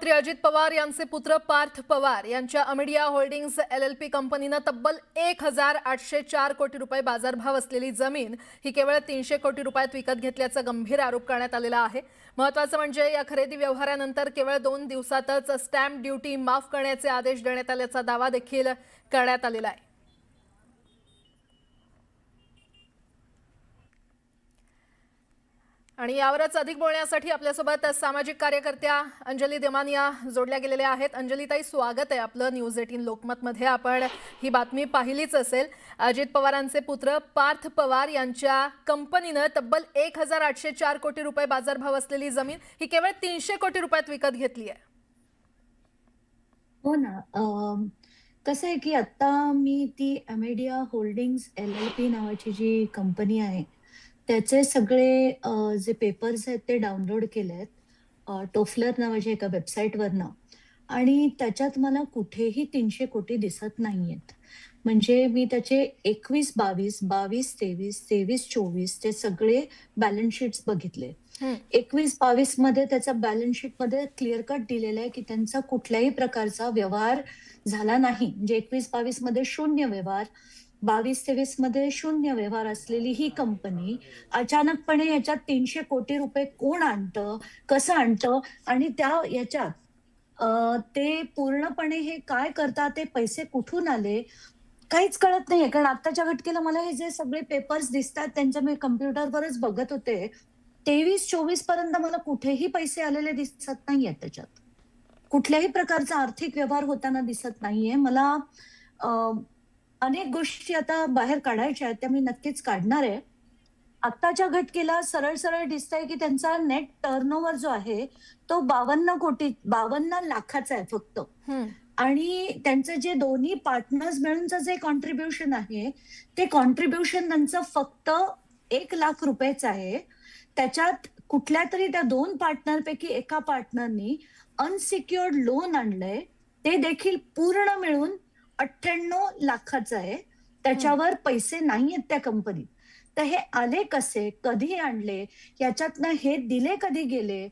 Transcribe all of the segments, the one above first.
मंत्री अजित पवार यांचे पुत्र पार्थ पवार यांच्या Amadea Holdings L L P कंपनीनं तब्बल एक हजार आठशे चार कोटी रुपये बाजारभाव असलेली जमीन ही केवळ तीनशे कोटी रुपयात विकत घेतल्याचा गंभीर आरोप करण्यात आलेला आहे. महत्वाचं म्हणजे या खरेदी व्यवहारानंतर केवळ दोन दिवसातच स्टॅम्प ड्युटी माफ करण्याचे आदेश देण्यात आल्याचा दावा देखील करण्यात आलेला आहे. आणि यावरच अधिक बोलण्यासाठी आपल्यासोबत सामाजिक कार्यकर्त्या अंजली देमानिया जोडल्या गेलेल्या आहेत. अंजलीताई स्वागत आहे आपलं न्यूज एटीन लोकमतमध्ये. आपण ही बातमी पाहिलीच असेल. अजित पवारांचे पुत्र पार्थ पवार यांच्या कंपनीनं तब्बल एक हजार आठशे चार कोटी रुपये बाजारभाव असलेली जमीन ही केवळ तीनशे कोटी रुपयात विकत घेतली आहे. हो ना. कसं आहे की आता मी ती Amadea Holdings L L P नावाची जी कंपनी आहे त्याचे सगळे जे पेपर्स आहेत ते डाउनलोड केले आहेत टोफलर नावाच्या एका वेबसाईटवरनं आणि त्याच्यात मला कुठेही तीनशे कोटी दिसत नाहीयेत. म्हणजे मी त्याचे एकवीस बावीस बावीस तेवीस तेवीस चोवीस ते सगळे बॅलन्स शीट्स बघितले. एकवीस बावीसमध्ये त्याचा बॅलन्स शीटमध्ये क्लिअर कट दिलेला आहे की त्यांचा कुठल्याही प्रकारचा व्यवहार झाला नाही. म्हणजे एकवीस बावीसमध्ये शून्य व्यवहार. बावीस तेवीसमध्ये शून्य व्यवहार असलेली ही कंपनी अचानकपणे याच्यात तीनशे कोटी रुपये कोण आणतं कसं आणतं आणि त्या याच्यात ते पूर्णपणे हे काय करतात ते पैसे कुठून आले काहीच कळत नाहीये. कारण आत्ताच्या घटकेला मला हे जे सगळे पेपर्स दिसतात त्यांच्या मी कम्प्युटरवरच बघत होते. तेवीस चोवीसपर्यंत मला कुठेही पैसे आलेले दिसत नाहीये त्याच्यात. कुठल्याही प्रकारचा आर्थिक व्यवहार होताना दिसत नाहीये. मला अनेक गोष्टी आता बाहेर काढायच्या आहेत त्या मी नक्कीच काढणार आहे. आत्ताच्या घटकेला सरळ सरळ दिसतंय की त्यांचा नेट टर्नओव्हर जो आहे तो बावन्न कोटी बावन्न लाखाचा आहे फक्त. आणि त्यांचं जे दोन्ही पार्टनर्स मिळूनचं जे कॉन्ट्रीब्युशन आहे ते कॉन्ट्रीब्युशन त्यांचं फक्त एक लाख रुपयेच आहे. त्याच्यात कुठल्या तरी त्या दोन पार्टनरपैकी एका पार्टनरनी अनसिक्युअर्ड लोन आणलंय ते देखील पूर्ण मिळून अठ्ठ्याण्णव लाखाचं आहे. त्याच्यावर पैसे नाही आहेत त्या कंपनीत तर हे आले कसे? कधी आणले? याच्यातनं हे दिले कधी गेले?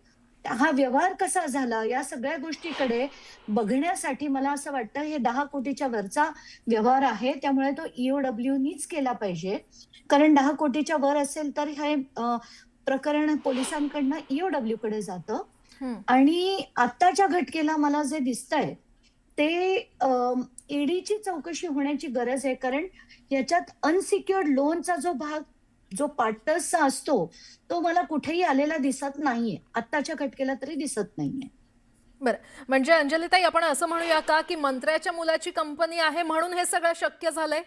हा व्यवहार कसा झाला? या सगळ्या गोष्टीकडे बघण्यासाठी मला असं वाटतं हे दहा कोटीच्या वरचा व्यवहार आहे. त्यामुळे तो ईओडब्ल्यू नीच केला पाहिजे. कारण दहा कोटीच्या वर असेल तर हे प्रकरण पोलिसांकडनं ईओडब्ल्यू कडे जातं. आणि आत्ताच्या घटकेला मला जे दिसतंय ते ईडीची चौकशी होण्याची गरज आहे कारण याच्यात अनसिक्युअर्ड लोनचा जो भाग जो पार्टनर्सचा असतो तो मला कुठेही आलेला दिसत नाहीये. आत्ताच्या घटकेला तरी दिसत नाहीये. बरं. म्हणजे अंजलीताई आपण असं म्हणूया का की मंत्र्याच्या मुलाची कंपनी आहे म्हणून हे सगळं शक्य झालंय?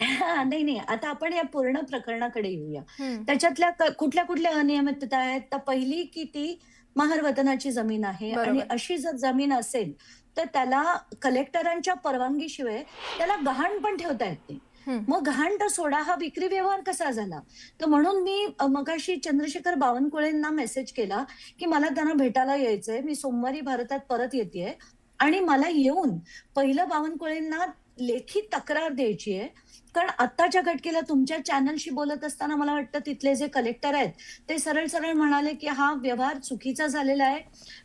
हा, नाही नाही. आता आपण या पूर्ण प्रकरणाकडे येऊया. त्याच्यातल्या कुठल्या कुठल्या अनियमितता आहेत? तर पहिली की ती महारवतनाची जमीन आहे. आणि अशी जर जमीन असेल तर त्याला कलेक्टरांच्या परवानगीशिवाय त्याला गहाण पण ठेवता येत नाही. मग गहाण तर सोडा हा विक्री व्यवहार कसा झाला तर म्हणून मी मगाशी चंद्रशेखर बावनकुळेंना मेसेज केला की मला त्यांना भेटायला यायचंय मी सोमवारी भारतात परत येते आणि मला येऊन पहिलं बावनकुळेंना लेखी तक्रार द्यायची आहे कारण आत्ताच्या घटकेला तुमच्या चॅनलशी बोलत असताना मला वाटतं तिथले जे कलेक्टर आहेत ते सरळ सरळ म्हणाले की हा व्यवहार चुकीचा झालेला आहे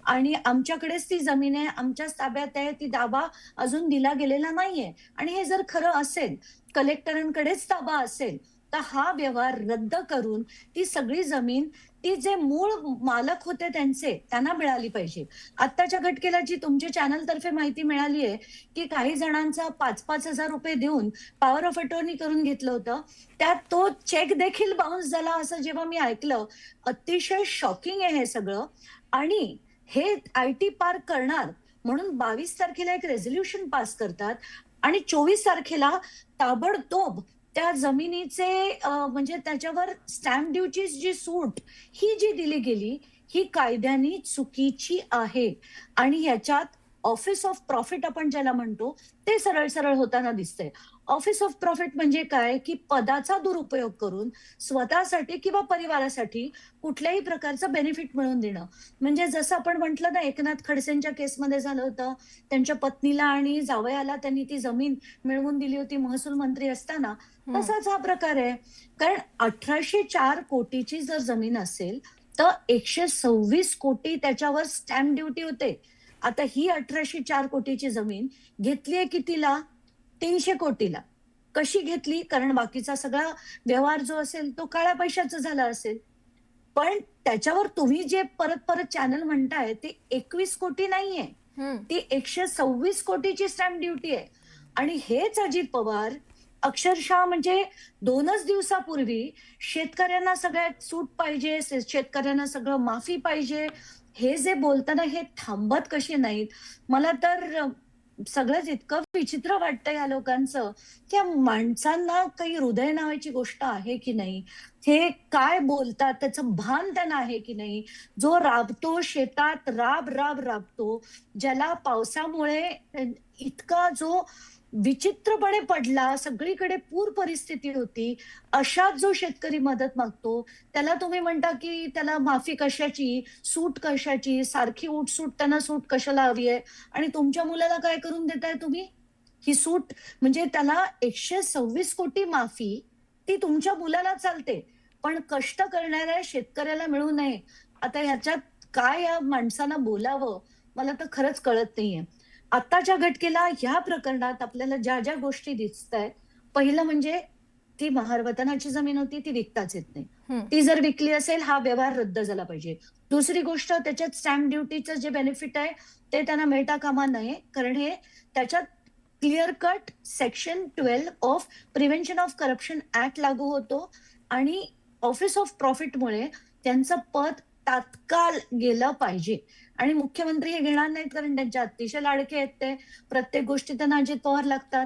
आणि आमच्याकडेच ती जमीन आहे आमच्याच ताब्यात आहे ती दाबा अजून दिला गेलेला नाहीये. आणि हे जर खरं असेल कलेक्टरांकडेच ताबा असेल तर हा व्यवहार रद्द करून ती सगळी जमीन ती जे मूळ मालक होते त्यांचे त्यांना मिळाली पाहिजे आत्ताच्या घटकेला जी तुमच्या चॅनल तर्फे माहिती मिळाली आहे की काही जणांचा पाच पाच हजार रुपये देऊन पॉवर ऑफ अटॉर्नी करून घेतलं होतं त्यात तो चेक देखील बाउन्स झाला असं जेव्हा मी ऐकलं अतिशय शॉकिंग आहे हे सगळं. आणि हे आय टी पार्क करणार म्हणून बावीस तारखेला एक रेझोल्युशन पास करतात आणि चोवीस तारखेला ताबडतोब त्या जमिनीचे म्हणजे त्याच्यावर स्टॅम्प ड्युटी जी सूट ही जी दिली गेली ही कायद्याने चुकीची आहे. आणि ह्याच्यात ऑफिस ऑफ प्रॉफिट आपण ज्याला म्हणतो ते सरळ सरळ होताना दिसतंय. ऑफिस ऑफ प्रॉफिट म्हणजे काय? की पदाचा दुरुपयोग करून स्वतःसाठी किंवा परिवारासाठी कुठल्याही प्रकारचं बेनिफिट मिळवून देणं. म्हणजे जसं आपण म्हटलं ना एकनाथ खडसेंच्या केसमध्ये झालं होतं. त्यांच्या पत्नीला आणि जावयाला त्यांनी ती जमीन मिळवून दिली होती महसूल मंत्री असताना. तसाच हा प्रकार आहे. कारण अठराशे चार कोटीची जर जमीन असेल तर एकशे सव्वीस कोटी त्याच्यावर स्टॅम्प ड्युटी होते. आता ही अठराशे चार कोटीची जमीन घेतलीये कितीला? तीनशे कोटीला. कशी घेतली? कारण बाकीचा सगळा व्यवहार जो असेल तो काळ्या पैशाचा झाला असेल. पण त्याच्यावर तुम्ही जे परत परत चॅनल म्हणताय ते एकवीस कोटी नाहीये. ती एकशे सव्वीस कोटीची स्टॅम्प ड्युटी आहे. आणि हेच अजित पवार अक्षरशः म्हणजे दोनच दिवसापूर्वी शेतकऱ्यांना सगळ्यात सूट पाहिजे शेतकऱ्यांना सगळं माफी पाहिजे हे जे बोलताना हे थांबत कसे नाहीत? मला तर सगळंच इतकं विचित्र वाटतं या लोकांचं. त्या माणसांना काही हृदय नावाची गोष्ट आहे की नाही? हे काय बोलतात? त्याचं भान त्यांना आहे की नाही? जो राबतो शेतात राब राब राबतो ज्याला पावसामुळे इतका जो विचित्रपणे पडला सगळीकडे पूर परिस्थिती होती. अशात जो शेतकरी मदत मागतो त्याला तुम्ही म्हणता की त्याला माफी कशाची सूट कशाची सारखी उठसूट त्यांना सूट कशाला हवी आहे? आणि तुमच्या मुलाला काय करून देताय तुम्ही? ही सूट म्हणजे त्याला एकशे सव्वीस कोटी माफी ती तुमच्या मुलाला चालते. पण कष्ट करणाऱ्या शेतकऱ्याला मिळू नये. आता ह्याच्यात काय या माणसांना बोलावं? मला तर खरंच कळत नाहीये. आताच्या घटकेला ह्या प्रकरणात आपल्याला ज्या ज्या गोष्टी दिसत आहेत पहिलं म्हणजे ती महारवतनाची जमीन होती ती विकताच येत नाही. ती जर विकली असेल हा व्यवहार रद्द झाला पाहिजे. दुसरी गोष्ट त्याच्यात स्टॅम्प ड्युटीचं जे बेनिफिट आहे ते त्यांना मिळता कामा नये. कारण हे त्याच्यात clear cut section twelve of prevention of corruption act लागू होतो. आणि ऑफिस ऑफ प्रॉफिटमुळे त्यांचं पद तात्काळ गेलं पाहिजे. आणि मुख्यमंत्री हे घेणार नाहीत कारण त्यांचे अतिशय लाडके आहेत ते. प्रत्येक गोष्टी त्यांना अजित पवार लागतात.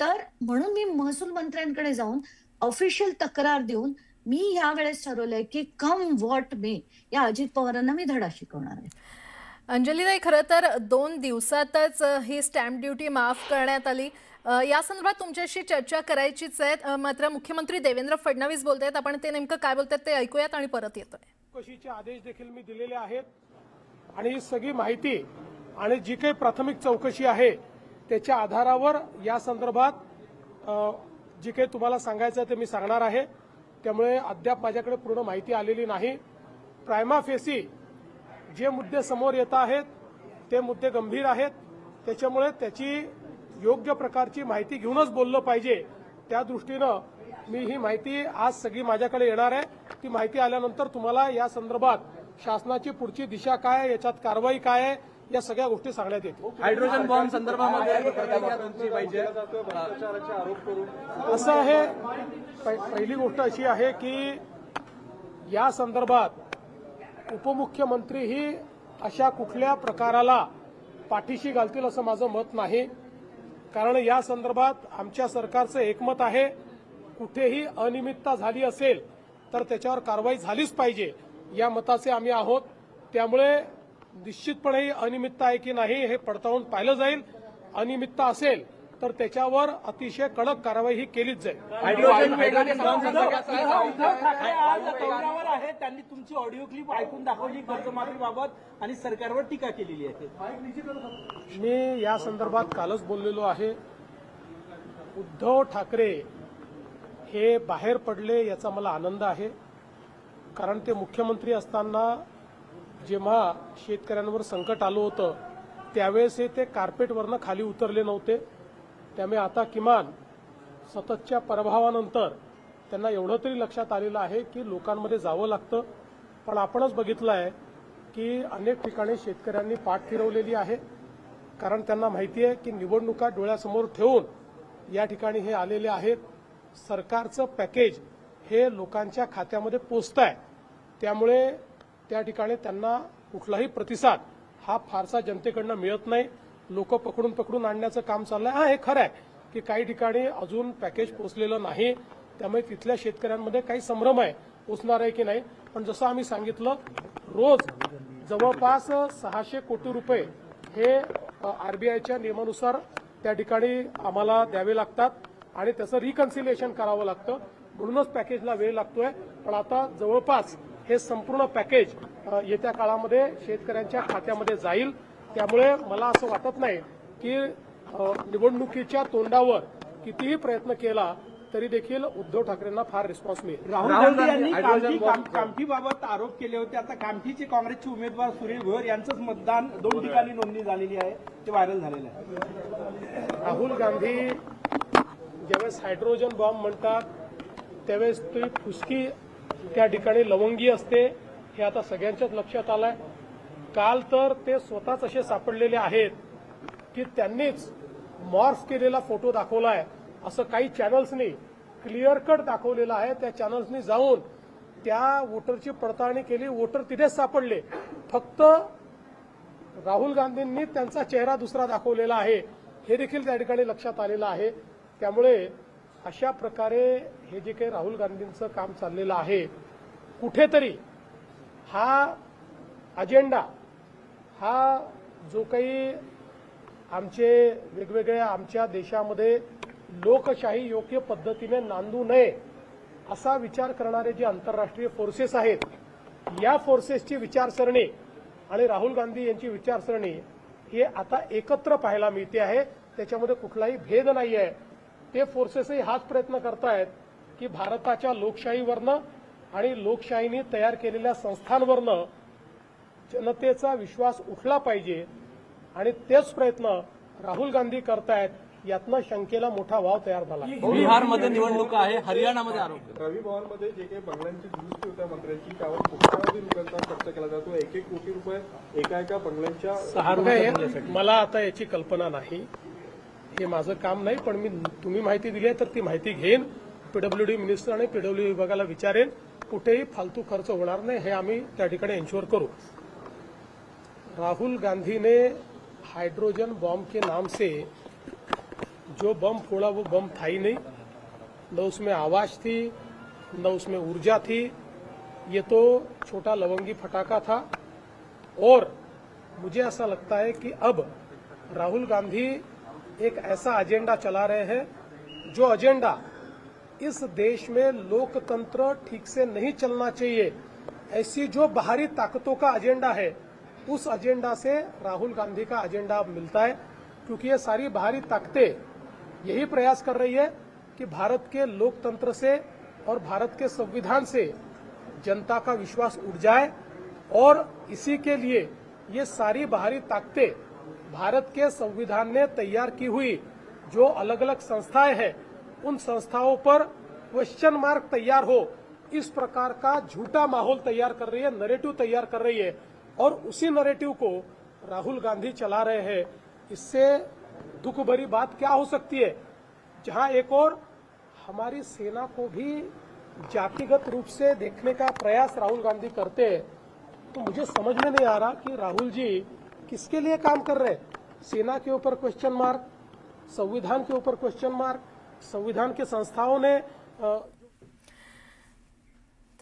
तर म्हणून मी महसूल मंत्र्यांकडे जाऊन ऑफिशियल तक्रार देऊन मी यावेळेस ठरवलंय की कम व्हॉट मे या अजित पवारांना मी धडा शिकवणार आहे. अंजलीताई खरं तर दोन दिवसातच ही स्टॅम्प ड्युटी माफ करण्यात आली. या संदर्भात तुमच्याशी चर्चा करायचीच आहे. मात्र मुख्यमंत्री देवेंद्र फडणवीस बोलतायत. आपण ते नेमकं काय बोलतायत ते ऐकूयात आणि परत येतोय. चौकशीचे आदेश देखील मी दिलेले आहेत. आणि ही सगळी माहिती आणि जी काही प्राथमिक चौकशी आहे त्याच्या आधारावर या संदर्भात जी काही तुम्हाला सांगायचं ते मी सांगणार आहे. त्यामुळे अद्याप माझ्याकडे पूर्ण माहिती आलेली नाही. प्रायमा फेसी जे मुद्दे समोर येत आहेत ते मुद्दे गंभीर आहेत. त्याच्यामुळे त्याची योग्य प्रकारची माहिती घेऊनच बोललं पाहिजे. त्या दृष्टीनं मी ही माहिती आज सगळी माझ्याकडे येणार आहे. ती माहिती आल्यानंतर तुम्हाला या संदर्भात शासनाची पुढची दिशा काय आहे, याच्यात कारवाई काय आहे या सगळ्या गोष्टी सांगण्यात येतील. हायड्रोजन बॉम्ब संदर्भामध्ये असं आहे पहि- पहिली गोष्ट अशी आहे की या संदर्भात उपमुख्यमंत्रीही अशा कुठल्या प्रकाराला पाठीशी घालतील असं माझं मत नाही. कारण या संदर्भात आमच्या सरकारचं एकमत आहे. कुठेही अनियमितता झाली असेल तर त्याच्यावर कारवाई झालीच पाहिजे. या मताचे आम्ही आहोत. त्यामुळे निश्चितपणे ही अनियमितता आहे की नाही हे पडताळून पाहिलं जाईल. अनियमितता असेल तर त्याच्यावर अतिशय कडक कारवाई ही केलीच जाईल. त्यांनी तुमची ऑडिओ क्लिप ऐकून दाखवली कर्जमाफीबाबत आणि सरकारवर टीका केलेली आहे. मी या संदर्भात कालच बोललेलो आहे. उद्धव ठाकरे हे बाहेर पडले याचा मला आनंद आहे. कारण ते मुख्यमंत्री असताना जेव्हा शेतकऱ्यांवर संकट आलं होतं त्यावेळेस हे ते कार्पेटवरनं खाली उतरले नव्हते. त्यामुळे आता किमान सततच्या प्रभावानंतर त्यांना एवढं तरी लक्षात आलेलं आहे की लोकांमध्ये जावं लागतं. पण आपणच बघितलं आहे की अनेक ठिकाणी शेतकऱ्यांनी पाठ फिरवलेली आहे. कारण त्यांना माहिती आहे की निवडणुका डोळ्यासमोर ठेवून या ठिकाणी हे आलेले आहेत. सरकारचं पॅकेज हे लोकांच्या खात्यामध्ये पोचत आहे त्यामुळे त्या ठिकाणी त्यांना कुठलाही प्रतिसाद हा फारसा जनतेकडनं मिळत नाही. लोक पकडून पकडून आणण्याचं काम चाललंय. हा हे खरं आहे की काही ठिकाणी अजून पॅकेज पोचलेलं नाही. त्यामुळे तिथल्या शेतकऱ्यांमध्ये काही संभ्रम आहे. पोचणार आहे की नाही? पण जसं आम्ही सांगितलं रोज जवळपास सहाशे कोटी रुपये हे आरबीआयच्या नियमानुसार त्या ठिकाणी आम्हाला द्यावे लागतात. आणि त्याचं रिकन्सिलेशन करावं लागतं. म्हणूनच पॅकेजला वेळ लागतोय. पण आता जवळपास हे संपूर्ण पॅकेज येत्या काळामध्ये शेतकऱ्यांच्या खात्यामध्ये जाईल. त्यामुळे मला असं वाटत नाही की निवडणुकीच्या तोंडावर कितीही प्रयत्न केला तरी देखील उद्धव ठाकरेंना फार रिस्पॉन्स मिळेल. राहुल गांधी यांनी कामठीबाबत आरोप केले होते. आता कामठीचे काँग्रेसचे उमेदवार सुनील भोयर यांचंच मतदान दोन ठिकाणी नोंदणी झालेली आहे. ते व्हायरल झालेलं आहे. राहुल गांधी ज्यावेळेस हायड्रोजन बॉम्ब म्हणतात त्यावेळेस ती फुसकी त्या ठिकाणी लवंगी असते हे आता सगळ्यांच्याच लक्षात आलंय. काल तर ते स्वतःच असे सापडलेले आहेत की त्यांनीच मॉर्फ केलेला फोटो दाखवलाय. असं काही चॅनल्सनी क्लिअर कट दाखवलेलं आहे त्या चॅनल्सनी जाऊन त्या वोटरची पडताळणी केली वोटर तिथेच सापडले. फक्त राहुल गांधींनी त्यांचा चेहरा दुसरा दाखवलेला आहे हे देखील त्या ठिकाणी लक्षात आलेलं आहे. त्यामुळे अशा प्रकारे हे जे काही राहुल गांधींचं काम चाललेलं आहे कुठेतरी हा अजेंडा हा जो काही आमचे वेगवेगळ्या आमच्या देशामध्ये लोकशाही योग्य पद्धतीने नांदू नये असा विचार करणारे जे आंतरराष्ट्रीय फोर्सेस आहेत या फोर्सेसची विचारसरणी आणि राहुल गांधी यांची विचारसरणी हे आता एकत्र पाहायला मिळते आहे. त्याच्यामध्ये कुठलाही भेद नाही आहे ते फोर्सेसही हाच प्रयत्न करतायत की भारताच्या लोकशाहीवरनं आणि लोकशाहीने तयार केलेल्या संस्थांवरनं जनतेचा विश्वास उठला पाहिजे. आणि तेच प्रयत्न राहुल गांधी करतायत यातनं शंकेला मोठा वाव तयार झाला. बिहारमध्ये निवडणूक आहे हरियाणामध्ये आरोप. रवी भवनमध्ये जे काही बंगल्यांची दुरुस्ती होत्या मंत्र्यांची त्यावर कोट्यावधी रुपयांचा खर्च केला जातो. एक एक कोटी रुपये एका एका बंगल्यांच्या मला आता याची कल्पना नाही. हे माझं काम नाही पण मी तुम्ही माहिती दिली आहे तर ती माहिती घेईन. पीडब्ल्यूडी मिनिस्टर आणि पीडब्ल्यूडी विभागाला विचारेन. कुठेही फालतू खर्च होणार नाही हे आम्ही त्या ठिकाणी एन्श्युअर करू. राहुल गांधी ने हाइड्रोजन बॉम्ब के नाम से जो बम फोड़ा वो बम था ही नहीं. न उसमें आवाज थी न उसमें ऊर्जा थी. ये तो छोटा लवंगी फटाका था. और मुझे ऐसा लगता है कि अब राहुल गांधी एक ऐसा एजेंडा चला रहे हैं, जो एजेंडा इस देश में लोकतंत्र ठीक से नहीं चलना चाहिए। ऐसी जो बाहरी ताकतों का एजेंडा है, उस एजेंडा से राहुल गांधी का एजेंडा मिलता है, क्योंकि ये सारी बाहरी ताकतें यही प्रयास कर रही है कि भारत के लोकतंत्र से और भारत के संविधान से जनता का विश्वास उठ जाए, और इसी के लिए ये सारी बाहरी ताकतें भारत के संविधान ने तैयार की हुई जो अलग अलग संस्थाएँ हैं, उन संस्थाओं पर क्वेश्चन मार्क तैयार हो। इस प्रकार का झूठा माहौल तैयार कर रही है नरेटिव तैयार कर रही है और उसी नरेटिव को राहुल गांधी चला रहे हैं। इससे दुख भरी बात क्या हो सकती है? जहाँ एक और, हमारी सेना को भी जातिगत रूप से देखने का प्रयास राहुल गांधी करते हैं। तो मुझे समझ में नहीं आ रहा कि राहुल जी किसके लिए काम कर रहे? हैं सेना के ऊपर क्वेश्चन मार्क संविधान के ऊपर क्वेश्चन मार्क संविधान के संस्थाओं ने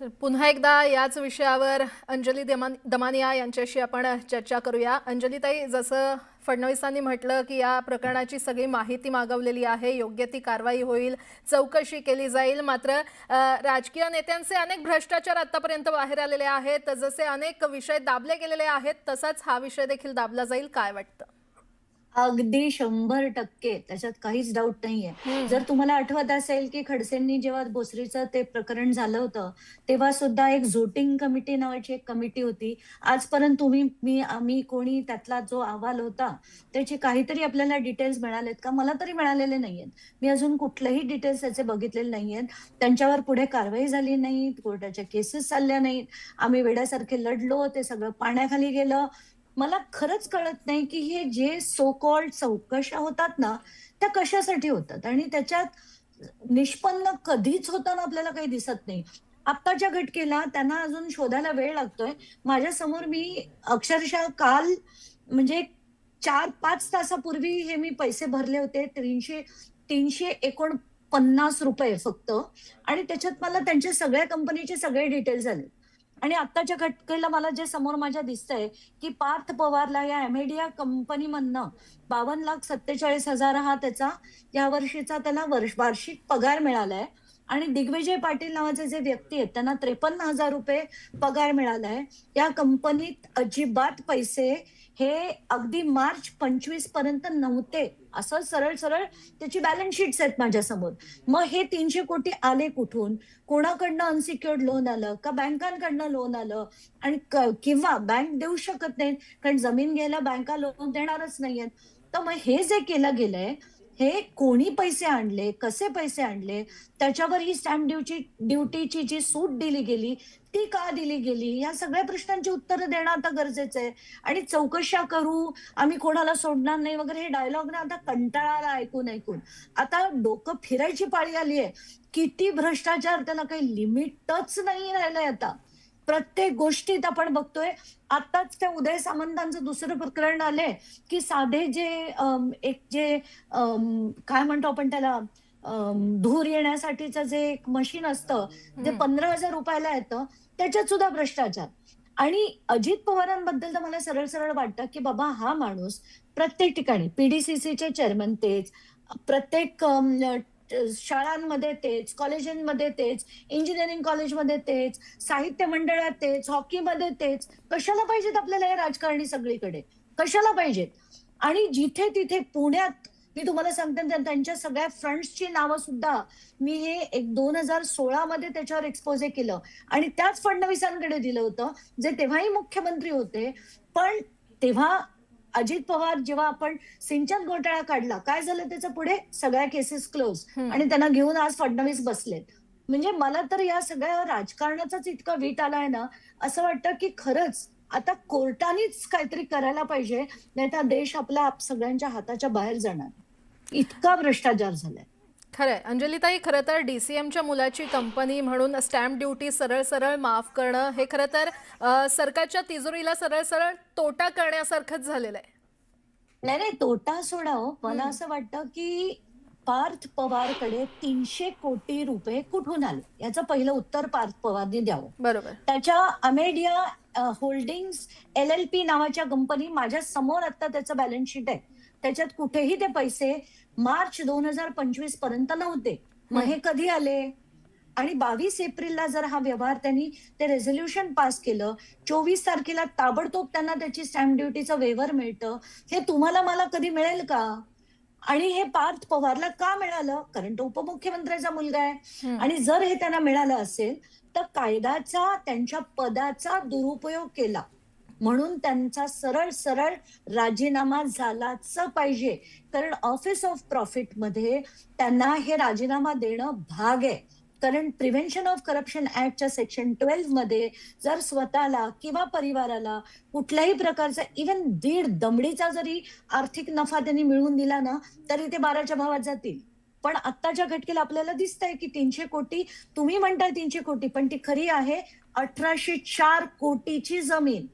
तर पुन्हा एकदा याच विषयावर अंजली दमान- दमानिया यांच्याशी आपण चर्चा करूया. अंजलीताई जसं फडणवीसांनी म्हटलं की या प्रकरणाची सगळी माहिती मागवलेली आहे योग्य ती कारवाई होईल चौकशी केली जाईल. मात्र राजकीय नेत्यांचे अनेक भ्रष्टाचार आतापर्यंत बाहेर आलेले आहेत. जसे अनेक विषय दाबले गेलेले आहेत तसाच हा विषय देखील दाबला जाईल काय वाटतं? अगदी शंभर टक्के त्याच्यात काहीच डाऊट नाहीये. जर तुम्हाला आठवत असेल की खडसेंनी जेव्हा भोसरीचं ते प्रकरण झालं होतं तेव्हा सुद्धा एक झोटिंग कमिटी नावाची एक कमिटी होती. आजपर्यंत तुम्ही मी आम्ही कोणी त्यातला जो अहवाल होता त्याचे काहीतरी आपल्याला डिटेल्स मिळालेत का? मला तरी मिळालेले नाहीयेत. मी अजून कुठलेही डिटेल्स त्याचे बघितलेले नाहीयेत. त्यांच्यावर पुढे कारवाई झाली नाही कोर्टाच्या केसेस चालल्या नाहीत. आम्ही वेड्यासारखे लढलो ते सगळं पाण्याखाली गेलं. मला खरंच कळत नाही की हे जे सो कॉल्ड चौकशा होतात ना त्या कशासाठी होतात? आणि त्याच्यात निष्पन्न कधीच होताना आपल्याला काही दिसत नाही. आत्ताच्या घटकेला त्यांना अजून शोधायला वेळ लागतोय. माझ्यासमोर मी अक्षरशः काल म्हणजे चार पाच तासापूर्वी हे मी पैसे भरले होते. तीनशे तीनशे एकोणपन्नास रुपये फक्त. आणि त्याच्यात मला त्यांच्या सगळ्या कंपनीचे सगळे डिटेल्स आले. आणि आत्ताच्या घटकेला मला जे समोर माझ्या दिसतंय की पार्थ पवारला या एमेडिया कंपनीमधनं बावन्न लाख सत्तेचाळीस हजार हा त्याचा या वर्षीचा त्याला वर्ष वार्षिक पगार मिळालाय. आणि दिग्विजय पाटील नावाचे जे व्यक्ती आहेत त्यांना त्रेपन्न हजार रुपये पगार मिळालाय. या कंपनीत अजिबात पैसे हे अगदी मार्च पंचवीसपर्यंत नव्हते. असं सरळ सरळ त्याची बॅलन्स शीट्स आहेत माझ्यासमोर. मग हे तीनशे कोटी आले कुठून? कोणाकडनं अनसिक्युअर्ड लोन आलं? का बँकांकडनं लोन आलं? आणि किंवा बँक देऊ शकत नाहीत कारण जमीन घ्यायला बँका लोन देणारच नाहीयेत. तर मग हे जे केलं गेलंय हे कोणी पैसे आणले कसे पैसे आणले त्याच्यावर ही स्टॅम्प ड्युटी ड्युटीची जी सूट दिली गेली ती का दिली गेली या सगळ्या प्रश्नांची उत्तरं देणं आता गरजेचं आहे. आणि चौकशा करू आम्ही कोणाला सोडणार नाही वगैरे हे डायलॉग ना आता कंटाळा आला ऐकून ऐकून. आता डोकं फिरायची पाळी आली आहे किती भ्रष्टाचार त्याला काही लिमिटच नाही राहिलंय आता. प्रत्येक गोष्टीत आपण बघतोय आताच त्या उदय सामंतांचं दुसरं प्रकरण आलंय की साधे जे एक जे काय म्हणतो आपण त्याला धूर येण्यासाठीचं जे एक मशीन असतं ते हम्म. पंधरा हजार रुपयाला येतं त्याच्यात सुद्धा भ्रष्टाचार आणि अजित पवारांबद्दल तर मला सरळ सरळ वाटतं की बाबा हा माणूस प्रत्येक ठिकाणी पीडीसीसीचे चेअरमन तेच प्रत्येक शाळांमध्ये तेच कॉलेजांमध्ये तेच इंजिनिअरिंग कॉलेजमध्ये तेच साहित्य मंडळात तेच हॉकीमध्ये तेच. कशाला पाहिजेत आपल्याला हे राजकारणी सगळीकडे? कशाला पाहिजेत? आणि जिथे तिथे पुण्यात मी तुम्हाला सांगते त्यांच्या सगळ्या फ्रंट्सची नावं सुद्धा मी हे एक दोन हजार सोळा मध्ये त्याच्यावर एक्सपोजे केलं. आणि त्याच फडणवीसांकडे दिलं होतं जे तेव्हाही मुख्यमंत्री होते. पण तेव्हा अजित पवार जेव्हा आपण सिंचन घोटाळा काढला काय झालं त्याच्या पुढे? सगळ्या केसेस क्लोज. आणि त्यांना घेऊन आज फडणवीस बसलेत. म्हणजे मला तर या सगळ्या राजकारणाचाच इतका वीट आलाय ना असं वाटतं की खरंच आता कोर्टानेच काहीतरी करायला पाहिजे नाही तर देश आपला आप- सगळ्यांच्या हाताच्या बाहेर जाणार. इतका भ्रष्टाचार झालाय. खरंय. अंजलीताई खरं तर डीसीएमच्या मुलाची कंपनी म्हणून स्टॅम्प ड्युटी सरळ सरळ माफ करणं हे खरं तर सरकारच्या तिजोरीला सरळ सरळ तोटा करण्यासारखंच झालेलं आहे. नाही नाही तोटा सोडा हो. मला. असं वाटतं की पार्थ पवारकडे तीनशे कोटी रुपये कुठून आले? याचं पहिलं उत्तर पार्थ पवारने द्यावं. बरोबर. त्याच्या Amadea Holdings L L P नावाच्या कंपनी माझ्यासमोर आता त्याचं बॅलन्स शीट आहे. त्याच्यात कुठेही ते पैसे मार्च दोन हजार पंचवीसपर्यंत नव्हते. मग हे. कधी आले? आणि बावीस एप्रिलला जर हा व्यवहार त्यांनी ते रेझोल्युशन पास केलं चोवीस तारखेला ताबडतोब त्यांना त्याची स्टॅम्प ड्युटीचं वेवर मिळतं. हे तुम्हाला मला कधी मिळेल का? आणि हे पार्थ पवारला का मिळालं? कारण तो उपमुख्यमंत्र्याचा मुलगा आहे. आणि जर हे त्यांना मिळालं असेल तर कायद्याचा त्यांच्या पदाचा दुरुपयोग केला. म्हणून त्यांचा सरळ सरळ राजीनामा झालाच पाहिजे. कारण ऑफिस ऑफ प्रॉफिटमध्ये त्यांना हे राजीनामा देणं भाग आहे. कारण प्रिव्हेन्शन ऑफ करप्शन ऍक्टच्या सेक्शन ट्वेल्वमध्ये जर स्वतःला किंवा परिवाराला कुठल्याही प्रकारचा इवन दीड दमडीचा जरी आर्थिक नफा त्यांनी मिळवून दिला ना तरी ते बाराच्या भावात जातील. पण आत्ताच्या घटकेला आपल्याला दिसतंय की तीनशे कोटी तुम्ही म्हणताय तीनशे कोटी पण ती खरी आहे अठराशे चार कोटीची जमीन.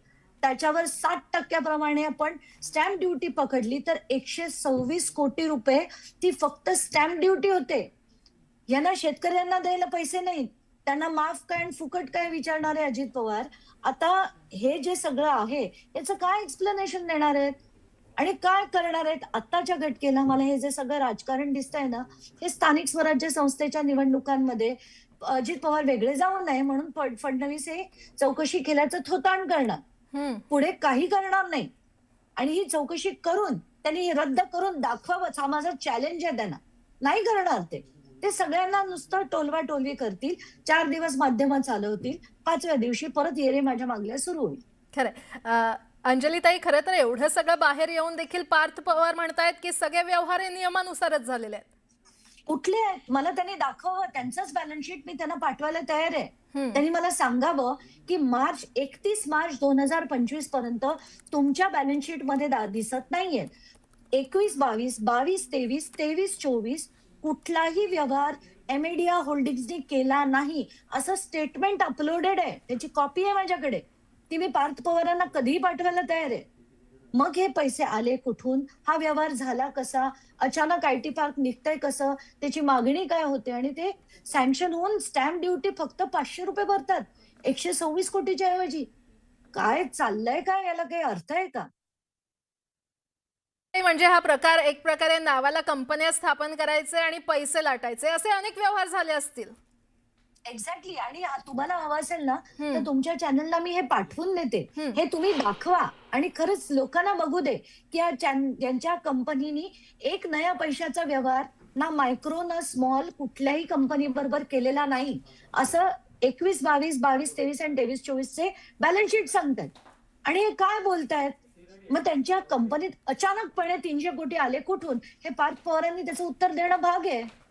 त्याच्यावर साठ टक्क्याप्रमाणे आपण स्टॅम्प ड्युटी पकडली तर एकशे सव्वीस कोटी रुपये ती फक्त स्टॅम्प ड्युटी होते. यांना शेतकऱ्यांना द्यायला पैसे नाहीत. त्यांना माफ काय आणि फुकट काय विचारणार आहे अजित पवार? आता हे जे सगळं आहे याचं काय एक्सप्लेनेशन देणार आहेत? आणि काय करणार आहेत आत्ताच्या घटकेला? मला हे जे सगळं राजकारण दिसतंय ना हे स्थानिक स्वराज्य संस्थेच्या निवडणुकांमध्ये अजित पवार वेगळे जाऊ नये म्हणून फड- फडणवीस हे चौकशी केल्याचं थोतांड करणार. पुढे काही करणार नाही. आणि ही चौकशी करून त्यांनी रद्द करून दाखवावंच. हा माझा चॅलेंज आहे त्यांना. नाही करणार ते. ते सगळ्यांना नुसतं टोलवा टोलवी करतील चार दिवस माध्यमं चालवतील पाचव्या दिवशी परत येरे माझ्या मागल्या सुरू होईल. खरंय अ, अंजलीताई खरं तर एवढं सगळं बाहेर येऊन देखील पार्थ पवार म्हणतायत की सगळे व्यवहार हे नियमानुसारच झालेले आहेत. कुठले आहेत? मला त्यांनी दाखवावं त्यांचंच बॅलन्स शीट मी त्यांना पाठवायला तयार आहे. त्यांनी मला सांगावं की मार्च एकतीस मार्च दोन हजार पंचवीसपर्यंत तुमच्या बॅलन्स शीटमध्ये दिसत नाहीये एकवीस बावीस बावीस तेवीस तेवीस चोवीस कुठलाही व्यवहार एमेडिया होल्डिंग्सनी केला नाही. असं स्टेटमेंट अपलोडेड आहे. त्याची कॉपी आहे माझ्याकडे. ती मी पार्थ पवारांना कधीही पाठवायला तयार आहे. मग हे पैसे आले कुठून? हा व्यवहार झाला कसा? अचानक आय टी पार्क निघतंय कसं? त्याची मागणी काय होते? आणि ते सँक्शन होऊन स्टॅम्प ड्युटी फक्त पाचशे रुपये भरतात एकशे सव्वीस कोटीच्या ऐवजी. काय चाललंय काय? याला काही अर्थ आहे का? म्हणजे हा प्रकार एक प्रकारे नावाला कंपन्या स्थापन करायचे आणि पैसे लाटायचे असे अनेक व्यवहार झाले असतील. एक्झॅक्टली आणि तुम्हाला हवं असेल ना तर तुमच्या चॅनलला मी हे पाठवून देते. हे तुम्ही दाखवा. आणि खरंच लोकांना बघू दे की या चॅन- यांच्या कंपनीनी एक नया पैशाचा व्यवहार ना मायक्रो ना स्मॉल कुठल्याही कंपनी बरोबर केलेला नाही. असं एकवीस बावीस बावीस तेवीस आणि तेवीस चोवीसचे बॅलन्स शीट सांगतात. आणि हे काय बोलतायत? मग त्यांच्या कंपनीत अचानकपणे तीनशे कोटी आले कुठून? हे पार्थ पवारांनी त्याचं उत्तर देणं भाग आहे.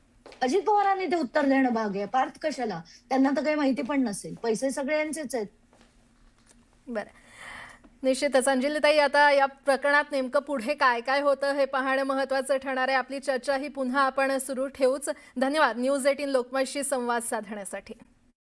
अजित पवारांनी ते उत्तर देणं भाग आहे पार्थ कशाला? त्यांना तर काही माहिती पण नसेल. पैसे सगळ्यांचेच आहेत. बरं. निश्चितच. अंजलीताई आता या प्रकरणात नेमकं पुढे काय काय होतं हे पाहणं महत्त्वाचं ठरणार आहे. आपली चर्चा ही पुन्हा आपण सुरू ठेवूच. धन्यवाद. न्यूज एटीन लोकमतशी संवाद साधण्यासाठी.